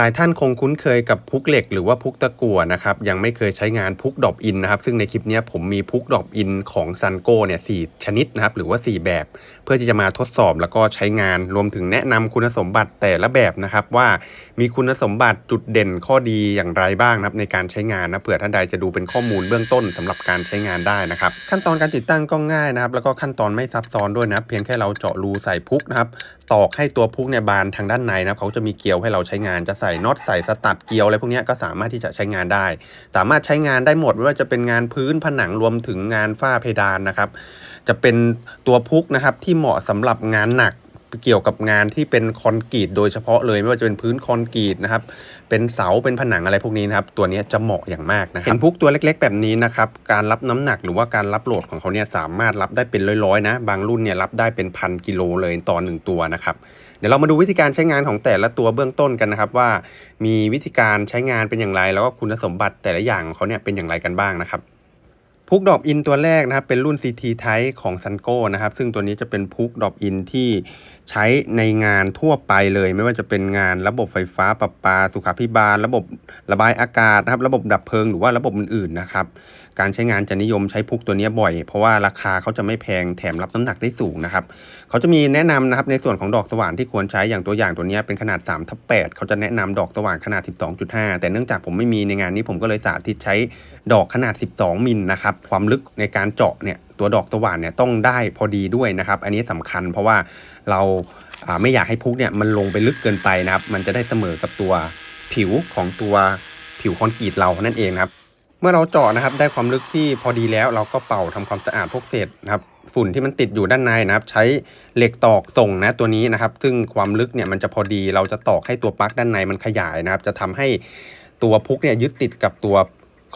หลายท่านคงคุ้นเคยกับพุกเหล็กหรือว่าพุกตะกั่วนะครับยังไม่เคยใช้งานพุกดอปอินนะครับซึ่งในคลิปนี้ผมมีพุกดอปอินของซันโกเนี่ยสชนิดนะครับหรือว่า 4 แบบ เพื่อที่จะมาทดสอบแล้วก็ใช้งานรวมถึงแนะนำคุณสมบัติแต่ละแบบนะครับว่ามีคุณสมบัติจุดเด่นข้อดีอย่างไรบ้างนะครับในการใช้งานนะเผื่อท่านใดจะดูเป็นข้อมูลเบื้องต้นสำหรับการใช้งานได้นะครับขั้นตอนการติดตั้งก็ง่ายนะครับแล้วก็ขั้นตอนไม่ซับซ้อนด้วยนะเพียงแค่เราเจาะรูใส่พุกนะครับตอกให้ตัวพุกเนี่ยบานทางด้านในนะเขาจะมีเกลียวให้เราใช้งานจะใส่น็อตใส่สตัดเกลียวอะไรพวกนี้ก็สามารถที่จะใช้งานได้ สามารถใช้งานได้หมดไม่ว่าจะเป็นงานพื้นผนังรวมถึงงานฝ้าเพดานนะครับ จะเป็นตัวพุกนะครับที่เหมาะสำหรับงานหนัก เกี่ยวกับงานที่เป็นคอนกรีตโดยเฉพาะเลยไม่ว่าจะเป็นพื้นคอนกรีตนะครับ เป็นเสาเป็นผนังอะไรพวกนี้นะครับ ตัวนี้จะเหมาะอย่างมากนะครับเห็นพุกตัวเล็ก ๆ แบบนี้นะครับ การรับน้ำหนักหรือว่าการรับโหลดของเขาเนี่ยสามารถรับได้เป็นร้อยๆนะ บางรุ่นเนี่ยรับได้เป็นพันกิโลเลยต่อหนึ่งตัวนะครับเดี๋ยวเรามาดูวิธีการใช้งานของแต่ละตัวเบื้องต้นกันนะครับ ว่ามีวิธีการใช้งานเป็นอย่างไร แล้วก็คุณสมบัติแต่ละอย่างของเขาเนี่ยเป็นอย่างไรกันบ้างนะครับ พุกดอบอินตัวแรกนะครับ เป็นรุ่น CT Type ของ s u n g o นะครับ ซึ่งตัวนี้จะเป็นพุกดอบอินที่ใช้ในงานทั่วไปเลย ไม่ว่าจะเป็นงานระบบไฟฟ้าประปา สุขาภิบาล ระบบระบายอากาศนะครับ ระบบดับเพลิงหรือว่าระบบอื่นๆนะครับ การใช้งานจะนิยมใช้พุกตัวนี้บ่อย เพราะว่าราคาเขาจะไม่แพงแถมรับน้ำหนักได้สูงนะครับเขาจะมีแนะนำนะครับในส่วนของดอกสว่านที่ควรใช้อย่างตัวอย่างตัวนี้เป็นขนาด3ทับ8เขาจะแนะนำดอกสว่านขนาด 12.5 แต่เนื่องจากผมไม่มีในงานนี้ผมก็เลยสาธิตใช้ดอกขนาด 12 มิลนะครับความลึกในการเจาะเนี่ยตัวดอกสว่านเนี่ยต้องได้พอดีด้วยนะครับ อันนี้สำคัญเพราะว่าเราไม่อยากให้พุกเนี่ยมันลงไปลึกเกินไปนะครับ มันจะได้เสมอกับตัวผิวของตัวผิวคอนกรีตเรานั่นเองครับ เมื่อเราเจาะนะครับได้ความลึกที่พอดีแล้วเราก็เป่าทำความสะอาดพวกเศษนะครับฝุ่นที่มันติดอยู่ด้านในนะครับ ใช้เหล็กตอกส่งนะตัวนี้นะครับ ซึ่งความลึกเนี่ยมันจะพอดีเราจะตอกให้ตัวปลั๊กด้านในมันขยายนะครับ จะทำให้ตัวพุกเนี่ยยึดติดกับตัว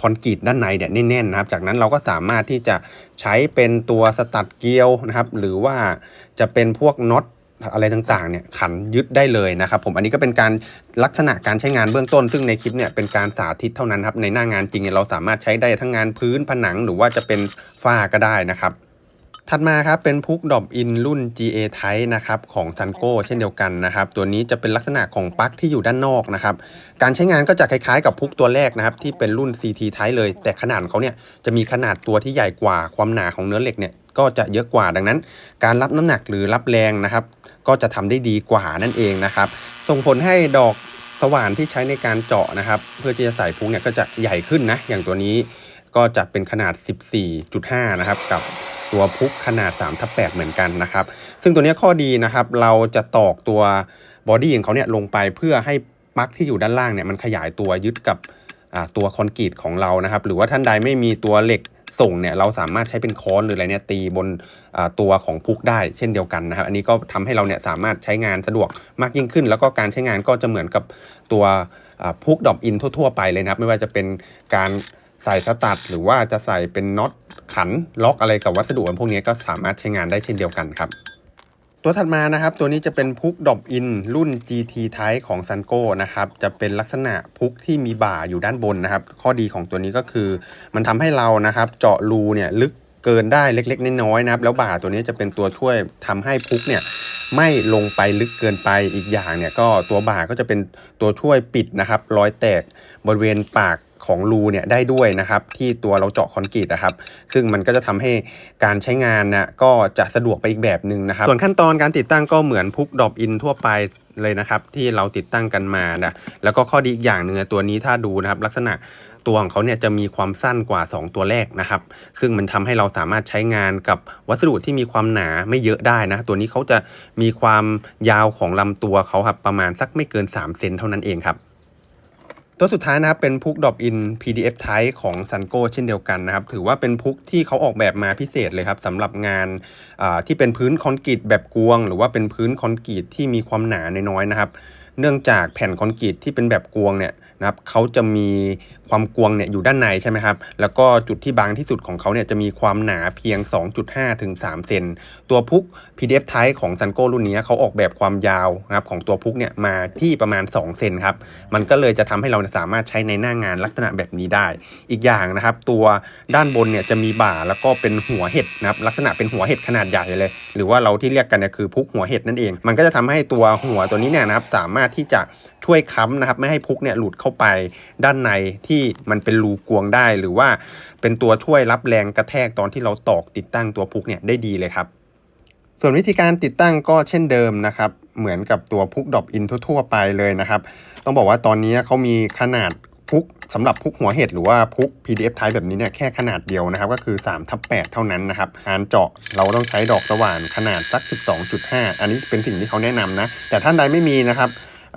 คอนกรีตด้านในเนี่ยแน่นๆนะครับ จากนั้นเราก็สามารถที่จะใช้เป็นตัวสตัดเกลียวนะครับ หรือว่าจะเป็นพวกน็อต อะไรต่างๆเนี่ยขันยึดได้เลยนะครับผมอันนี้ก็เป็นการลักษณะการใช้งานเบื้องต้น ซึ่งในคลิปเนี่ยเป็นการสาธิตเท่านั้นครับในหน้างานจริงเนี่ยเราสามารถใช้ได้ทั้งงานพื้นผนังหรือว่าจะเป็นฝ้าก็ได้นะครับถัดมาครับเป็นพุกดอบอินรุ่น GA Type นะครับของ s u n g o เช่นเดียวกันนะครับตัวนี้จะเป็นลักษณะของปลั๊กที่อยู่ด้านนอกนะครับการใช้งานก็จะคล้ายๆกับพุกตัวแรกนะครับที่เป็นรุ่น CT Type เลย แต่ขนาดเขาเนี่ยจะมีขนาดตัวที่ใหญ่กว่าความหนาของเนื้อเหล็กเนี่ยก็จะเยอะกว่าดังนั้น การรับน้ำหนักหรือรับแรงนะครับ ก็จะทำได้ดีกว่านั่นเองนะครับ ส่งผลให้ดอกสว่านที่ใช้ในการเจาะนะครับ เพื่อที่จะใส่พุกเนี่ยก็จะใหญ่ขึ้นนะ อย่างตัวนี้ก็จะเป็นขนาด 14.5 นะครับ กับตัวพุกขนาด3ทับ8เหมือนกันนะครับ ซึ่งตัวนี้ข้อดีนะครับ เราจะตอกตัวบอดี้ของเขาเนี่ยลงไปเพื่อให้ปลั๊กที่อยู่ด้านล่างเนี่ยมันขยายตัวยึดกับตัวคอนกรีตของเรานะครับ หรือว่าท่านใดไม่มีตัวเหล็ก ส่งเนี่ยเราสามารถใช้เป็นค้อนหรืออะไรเนี่ยตีบนตัวของพุกได้เช่นเดียวกันนะครับ อันนี้ก็ทำให้เราเนี่ยสามารถใช้งานสะดวกมากยิ่งขึ้น แล้วก็การใช้งานก็จะเหมือนกับตัวพุกดอบอินทั่วๆไปเลยนะครับ ไม่ว่าจะเป็นการใส่สตัดหรือว่าจะใส่เป็นน็อตขันล็อกอะไรกับวัสดุพวกนี้ก็สามารถใช้งานได้เช่นเดียวกันครับ ตัวถัดมานะครับ ตัวนี้จะเป็นพุกดอบอินรุ่น GT Type ของ s u n g o นะครับ จะเป็นลักษณะพุกที่มีบ่าอยู่ด้านบนนะครับ ข้อดีของตัวนี้ก็คือ มันทำให้เรานะครับ เจาะรูเนี่ยลึกเกินได้เล็กๆน้อยๆนะครับ แล้วบ่าตัวนี้จะเป็นตัวช่วยทำให้พุกเนี่ยไม่ลงไปลึกเกินไปอีกอย่างเนี่ยก็ตัวบ่าก็จะเป็นตัวช่วยปิดนะครับ รอยแตกบริเวณปาก ของรูเนี่ยได้ด้วยนะครับที่ตัวเราเจาะคอนกรีตนะครับ ซึ่งมันก็จะทำให้การใช้งานนะก็จะสะดวกไปอีกแบบหนึ่งนะครับ ส่วนขั้นตอนการติดตั้งก็เหมือนพุกดอบอินทั่วไปเลยนะครับ ที่เราติดตั้งกันมานะแล้วก็ข้อดีอีกอย่างหนึ่งตัวนี้ถ้าดูนะครับ ลักษณะตัวของเขาเนี่ยจะมีความสั้นกว่า 2 ตัวแรกนะครับ ซึ่งมันทำให้เราสามารถใช้งานกับวัสดุที่มีความหนาไม่เยอะได้นะ ตัวนี้เขาจะมีความยาวของลำตัวเขาครับประมาณสักไม่เกิน3เซนเท่านั้นเองครับ ตัวสุดท้ายนะครับเป็นพุกดอบอิน PDF Type ของ s u n โกเช่นเดียวกันนะครับ ถือว่าเป็นพุกที่เขาออกแบบมาพิเศษเลยครับสำหรับงานที่เป็นพื้นคอนกรีตแบบกวง หรือว่าเป็นพื้นคอนกรีตที่มีความหนาน้อยๆนะครับ เนื่องจากแผ่นคอนกรีตที่เป็นแบบกวงเนี่ย นะครับเขาจะมีความกวงเนี่ยอยู่ด้านในใช่ไหมครับ แล้วก็จุดที่บางที่สุดของเขาเนี่ยจะมีความหนาเพียง 2.5 ถึง 3 เซน ตัวพุก PDF Type ของซันโก้รุ่นนี้เขาออกแบบความยาวนะครับของตัวพุกเนี่ยมาที่ประมาณ 2 เซนครับ มันก็เลยจะทำให้เราสามารถใช้ในหน้างานลักษณะแบบนี้ได้ อีกอย่างนะครับ ตัวด้านบนเนี่ยจะมีบ่าแล้วก็เป็นหัวเห็ดนะครับลักษณะเป็นหัวเห็ดขนาดใหญ่เลย หรือว่าเราที่เรียกกันเนี่ยคือพุกหัวเห็ดนั่นเอง มันก็จะทำให้ตัวหัวตัวนี้เนี่ยนะครับสามารถที่จะ ช่วยค้ำนะครับ ไม่ให้พุกเนี่ยหลุดเข้าไปด้านในที่มันเป็นรูกวงได้ หรือว่าเป็นตัวช่วยรับแรงกระแทกตอนที่เราตอกติดตั้งตัวพุกเนี่ยได้ดีเลยครับ ส่วนวิธีการติดตั้งก็เช่นเดิมนะครับ เหมือนกับตัวพุกดรอปอินทั่วๆไปเลยนะครับ ต้องบอกว่าตอนนี้เขามีขนาดพุกสำหรับพุกหัวเห็ดหรือว่าพุก PDF type แบบนี้เนี่ยแค่ขนาดเดียวนะครับ ก็คือ3ทับ8เท่านั้นนะครับการเจาะเราต้องใช้ดอกสว่านขนาดสัก 12.5 อันนี้เป็นสิ่งที่เขาแนะนำนะ แต่ท่านใดไม่มีนะครับ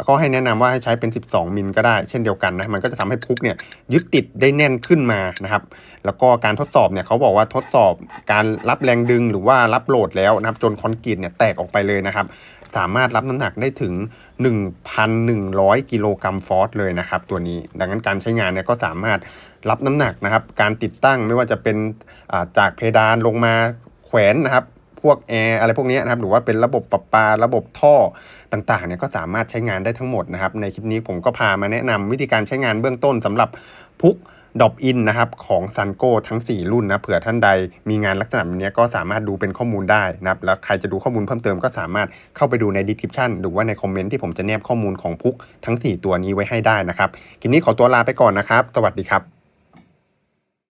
ก็ให้แนะนำว่าให้ใช้เป็น 12 มิลก็ได้เช่นเดียวกันนะมันก็จะทำให้พุกเนี่ยยึดติดได้แน่นขึ้นมานะครับแล้วก็การทดสอบเนี่ยเขาบอกว่าทดสอบการรับแรงดึงหรือว่ารับโหลดแล้วนะครับจนคอนกรีตเนี่ยแตกออกไปเลยนะครับสามารถรับน้ำหนักได้ถึง 1,100 กิโลกรัมฟอสเลยนะครับตัวนี้ ดังนั้นการใช้งานเนี่ยก็สามารถรับน้ำหนักนะครับ การติดตั้งไม่ว่าจะเป็นจากเพดานลงมาแขวนนะครับ พวกแอร์อะไรพวกนี้นะครับหรือว่าเป็นระบบประปาระบบท่อต่างๆเนี่ยก็สามารถใช้งานได้ทั้งหมดนะครับ ในคลิปนี้ผมก็พามาแนะนำวิธีการใช้งานเบื้องต้นสำหรับพุกดอปอินนะครับของซันโกทั้ง 4 รุ่นนะเผื่อท่านใดมีงานลักษณะแบบนี้ก็สามารถดูเป็นข้อมูลได้นะครับแล้วใครจะดูข้อมูลเพิ่มเติมก็สามารถเข้าไปดูใน description หรือว่าในคอมเมนต์ที่ผมจะแนบข้อมูลของพุกทั้ง 4 ตัวนี้ไว้ให้ได้นะครับคลิปนี้ขอตัวลาไปก่อนนะครับ สวัสดีครับ